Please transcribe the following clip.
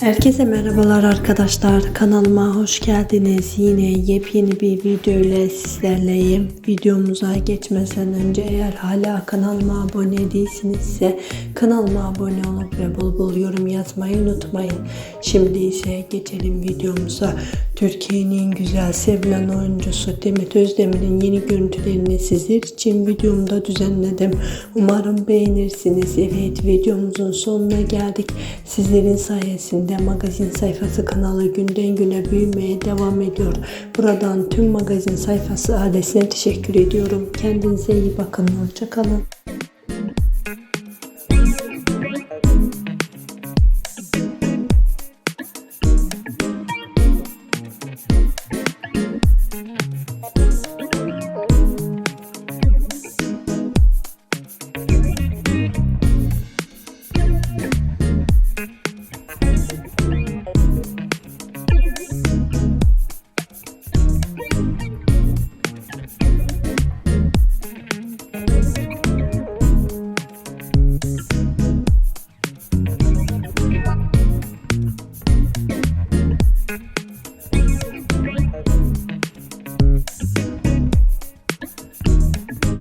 Herkese merhabalar arkadaşlar. Kanalıma hoş geldiniz. Yine yepyeni bir video ile sizlerleyim. Videomuza geçmeden önce eğer hala kanalıma abone değilsiniz ise kanalıma abone olup ve bol bol yorum yazmayı unutmayın. Şimdi ise geçelim videomuza. Türkiye'nin güzel sevilen oyuncusu Demet Özdemir'in yeni görüntülerini sizler için videomda düzenledim. Umarım beğenirsiniz. Evet videomuzun sonuna geldik. Sizlerin sayesinde magazin sayfası kanalı günden güne büyümeye devam ediyor. Buradan tüm magazin sayfası ailesine teşekkür ediyorum. Kendinize iyi bakın. Hoşçakalın.